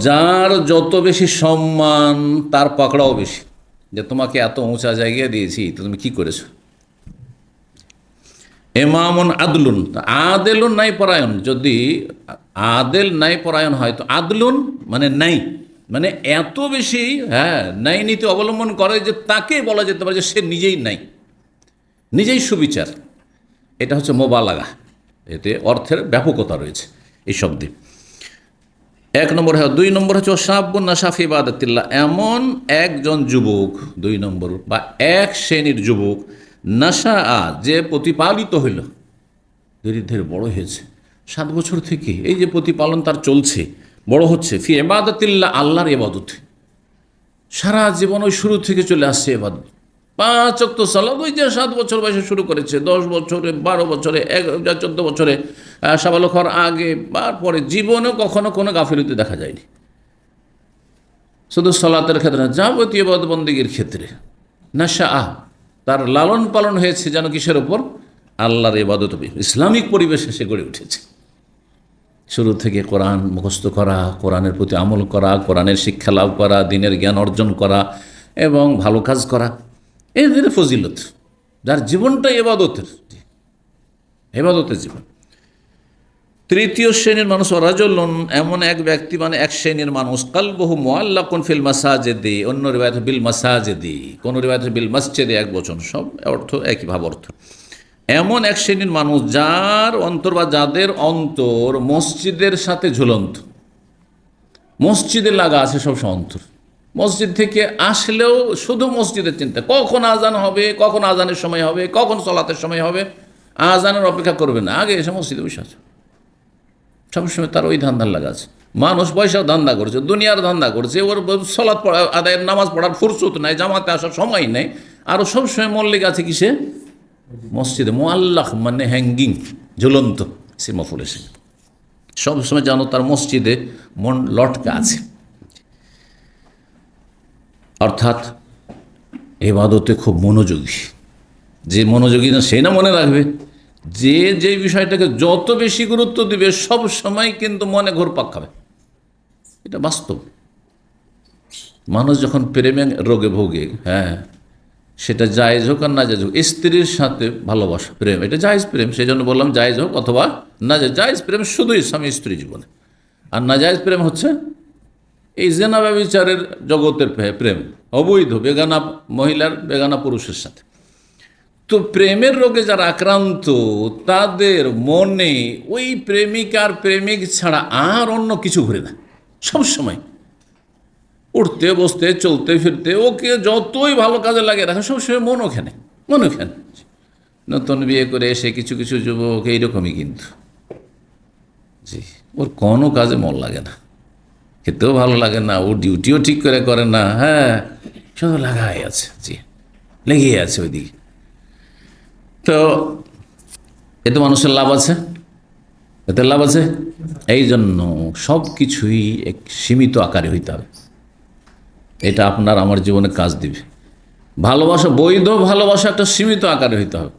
যার যত বেশি সম্মান, তার পাকড়াও বেশি। যে তোমাকে এত উঁচা জায়গায় দিয়েছি, তো তুমি কি করেছ? এমামন আদলুন। আদেলুন নাই পরায়ণ। যদি আদেল নাই পরায়ণ হয়, তো আদলুন মানে নাই। মানে এত বেশি হ্যাঁ ন্যায় নীতি অবলম্বন করে যে তাকে বলা যেতে পারে যে সে নিজেই নাই নিজেই সুবিচার। এটা হচ্ছে মোবালাগা। এতে অর্থের ব্যাপকতা রয়েছে এই শব্দে। এক নম্বর হয় দুই নম্বর হচ্ছে ওসাব্বুন নাসাফি বাদাতিল্লাহ এমন একজন যুবক, দুই নম্বর, বা এক শ্রেণির যুবক নাসা আ যে প্রতিপালিত হইল ধীরে ধীরে বড় হয়েছে। সাত বছর থেকে এই যে প্রতিপালন তার চলছে, বড় হচ্ছে। ফি এবাদতিল্লাহ আল্লাহর এবাদত সারা জীবন ওই শুরু থেকে চলে আসছে এবাদত পাঁচ অক্ত সালাদ ওই যে সাত বছর বয়সে শুরু করেছে, দশ বছরে, বারো বছরে, এক চোদ্দ বছরে সাবালক হওয়ার আগে বা পরে জীবনে কখনো কোনো গাফিলতি দেখা যায়নি। শুধু সলাতের ক্ষেত্রে না, যাবতীয় বন্দীগীর ক্ষেত্রে। নাশা আহ তার লালন পালন হয়েছে যেন কিসের ওপর আল্লাহর এবাদত ইসলামিক পরিবেশে সে গড়ে উঠেছে। শুরু থেকে কোরআন মুখস্থ করা, কোরআনের প্রতি আমল করা, কোরআনের শিক্ষা লাভ করা, দিনের জ্ঞান অর্জন করা, এবং ভালো কাজ করা। এদের ফজিলত, যার জীবনটা এবাদতের। এবাদতের জীবন। তৃতীয় শ্রেণির মানুষ রাজলন এমন এক ব্যক্তি মানে এক শ্রেণির মানুষ, কালবহু মোয়াল্লাকুন ফিল মাসাজেদি, অন্য রিবায়ত বিল মাসাজে মাসাজেদি, কোন রিবায়ত বিল মসজিদে, এক বচন, সব অর্থ একই ভাব অর্থ। এমন এক শ্রেণির মানুষ, যার অন্তর বা যাদের অন্তর মসজিদের সাথে ঝুলন্ত, মসজিদে লাগা আছে সব অন্তর। মসজিদ থেকে আসলেও শুধু মসজিদের চিন্তা। কখন আজান হবে, কখন আজানের সময় হবে, কখন চলাতের সময় হবে, আজানের অপেক্ষা করবে না। আগে এসে মসজিদে বসে আছে। সবসময় তার ওই ধান্দার লাগা আছে। মানুষ পয়সাও ধান্দা করছে, দুনিয়ার ধান্দা করছে, ওর সলাৎ পড়া, আদায়ের নামাজ পড়ার ফুরসুত নাই, জামাতে আসার সময় নেই। আরও সবসময় মল্লিক আছে কিসে? মসজিদে। মোয়াল্লাহ মানে হ্যাঙ্গিং ঝুলন্ত সে মফুল এসে। সবসময় জানো তার মসজিদে মন লটকা আছে। অর্থাৎ এবাদতে খুব মনোযোগী। যে মনোযোগী না সেই না মনে রাখবে। যে যে বিষয়টাকে যত বেশি গুরুত্ব দিবে, সব সময় কিন্তু মনে ঘোরপাক খাবে। এটা বাস্তব। মানুষ যখন প্রেমে রোগে ভোগে হ্যাঁ সেটা জায়েজ হোক আর না জায়জ হোক, স্ত্রীর সাথে ভালোবাসা, প্রেম, এটা জায়েজ প্রেম সেই জন্য বললাম জায়েজ হোক অথবা না যায় জায়েজ প্রেম শুধুই স্বামী স্ত্রী জীবনে। আর না জায়েজ প্রেম হচ্ছে এই জেনা ব্যবচারের জগতের প্রেম, অবৈধ, বেগানা মহিলার, বেগানা পুরুষের সাথে। তো প্রেমের রোগে যারা আক্রান্ত, তাদের মনে ওই প্রেমিকার প্রেমিক ছাড়া আর অন্য কিছু ঘুরে না। সবসময় উঠতে, বসতে, চলতে, ফিরতে, ওকে যতই ভালো কাজে লাগে রাখে সবসময় মন ওখানে মন ওখানে নতুন বিয়ে করে এসে কিছু কিছু যুবক, এইরকমই কিন্তু। জি, ওর কোনো কাজে মন লাগে না। খেতেও ভালো লাগে না, ও ডিউটিও ঠিক করে করে না হ্যাঁ। শুধু লাগাই আছে, জি। লেগেই আছে ওই ওইদিকে। তো এতে মানুষের লাভ আছে। এতে লাভ আছে? এই জন্য সব কিছুই এক সীমিত আকারে হইতে হবে। এটা আপনার আমার জীবনে কাজ দিবে। ভালোবাসা, বৈধ ভালোবাসা একটা সীমিত আকারে হইতে হবে।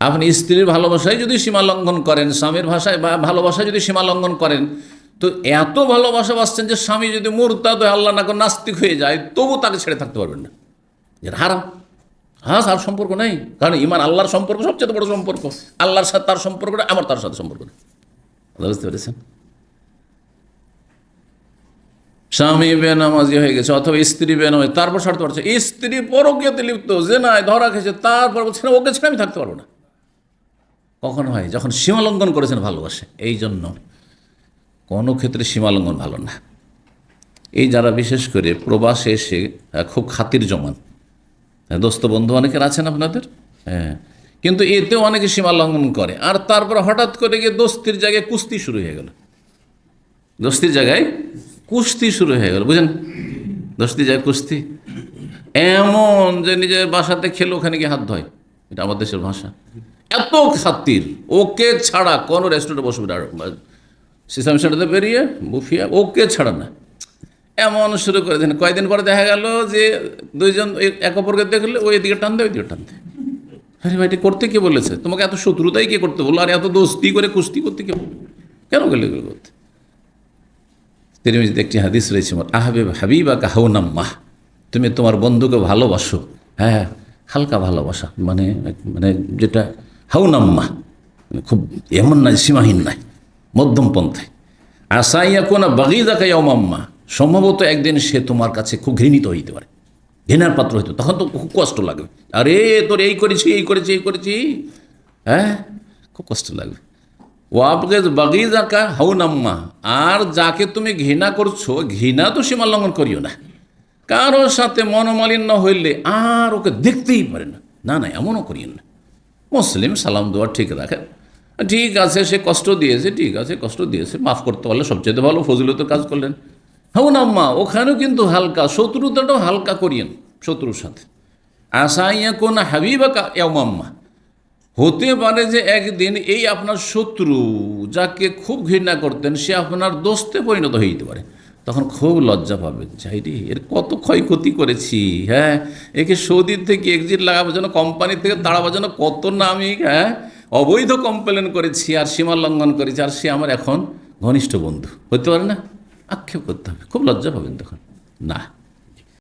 আপনি স্ত্রীর ভালোবাসায় যদি সীমা লঙ্ঘন করেন, স্বামীর ভাষায় বা ভালোবাসায় যদি সীমা লঙ্ঘন করেন তো এত ভালোবাসা বাসছেন যে স্বামী যদি মুরতাদ হয়ে, আল্লাহ না নাস্তিক হয়ে যায়, তবু তাকে ছেড়ে থাকতে পারবেন না। যেটা হারাম। হ্যাঁ তার সম্পর্ক নেই। কারণ ইমান আল্লাহর সম্পর্ক, সবচেয়ে বড় সম্পর্ক। আল্লাহর সাথে তার সম্পর্ক আমার তার সাথে সম্পর্ক নেই। বুঝতে পেরেছেন? স্বামী বেনামাজি হয়ে গেছে, অথবা স্ত্রী বেনামাজি, তারপর ছাড়তে পারছে। স্ত্রী পরকীয়তে লিপ্ত যে নাই ধরা খেয়েছে, তারপর বলছে ওকে ছেড়ে আমি থাকতে পারব না। কখন হয়, যখন সীমালঙ্ঘন করেছেন ভালোবাসে এই জন্য কোনো ক্ষেত্রে সীমালঙ্ঘন ভালো না। এই যারা বিশেষ করে প্রবাসে এসে খুব খাতির জমান। দোস্ত বন্ধু অনেকের আছেন আপনাদের? হ্যাঁ। কিন্তু এতেও অনেকে সীমা লঙ্ঘন করে। আর তারপর হঠাৎ করে গিয়ে দোস্তির জায়গায় কুস্তি শুরু হয়ে গেল। দোস্তির জায়গায় কুস্তি শুরু হয়ে গেল, বুঝেন? দোস্তির জায়গায় কুস্তি। এমন যে নিজের বাসাতে খেলে ওখানে গিয়ে হাত ধয়। এটা আমার দেশের ভাষা। এত খাতির। ওকে ছাড়া কোনো রেস্টুরেন্টে বসবে সিসাম সেন্টারতে বেরিয়ে বুফিয়া ওকে ছাড়া না। এমন শুরু করে দেন কয়েকদিন পরে দেখা গেল যে দুইজন এক অপরকে দেখলে ওই এদিকে টান দেয় ওই দিকে আরে ভাই, এটা করতে কে বলেছে? তোমাকে এত শত্রুতাই কে করতে বলল? আর এত দোস্তি করে কুস্তি করতে কে বলল? কেন গেলে এগুলো করতে? তিরমিজিতে একটি হাদিস রয়েছে আমার আহাবিব হাবিবা কাহাউনাম্মা তুমি তোমার বন্ধুকে ভালোবাসো। হ্যাঁ হালকা ভালোবাসা। মানে মানে যেটা হাউনাম্মা মানে খুব এমন নাই, সীমাহীন নাই। মধ্যম পন্থায় আসাইয়া কোনা বাগিদা কায়াম্মা সম্ভবত একদিন সে তোমার কাছে খুব ঘৃণিত হইতে পারে। ঘৃণার পাত্র হইতে তখন তো খুব কষ্ট লাগবে। আরে, তোর এই করেছি এই করেছি এই করেছি। হ্যাঁ? খুব কষ্ট লাগবে। ও ওয়াবগেজ বাগিজাকা হাউনাম্মা। আর যাকে তুমি ঘৃণা করছ, ঘৃণা তো সীমা লঙ্ঘন করিও না। কারোর সাথে মনোমালিন্য হইলে আর ওকে দেখতেই পারে না। না না, এমনও করিও না। মুসলিম সালাম দেওয়া ঠিক রাখে। ঠিক আছে, সে কষ্ট দিয়েছে, ঠিক আছে, কষ্ট দিয়েছে, মাফ করতে পারলে সবচেয়ে ভালো ফজিলতের কাজ করলেন। হাউনাম্মা ওখানেও কিন্তু হালকা, শত্রুতাটাও হালকা করিয়েন শত্রুর সাথে। আসাইয়া কোন হাবিবা কা ইয়ামাম্মা হতে পারে যে একদিন এই আপনার শত্রু যাকে খুব ঘৃণা করতেন, সে আপনার দোস্তে পরিণত হয়ে যেতে পারে। তখন খুব লজ্জা পাবেন। চাই রে এর কত ক্ষয়ক্ষতি করেছি হ্যাঁ? একে সৌদি থেকে এক্সিট লাগাবার জন্য কোম্পানি থেকে দাঁড়াবার জন্য কত না আমি হ্যাঁ? অবৈধ কমপ্লেন করেছি, আর সীমা লঙ্ঘন করেছি, আর সে আমার এখন ঘনিষ্ঠ বন্ধু। হতে পারে না? আক্ষেপ করতে হবে। খুব লজ্জা পাবেন তখন। না।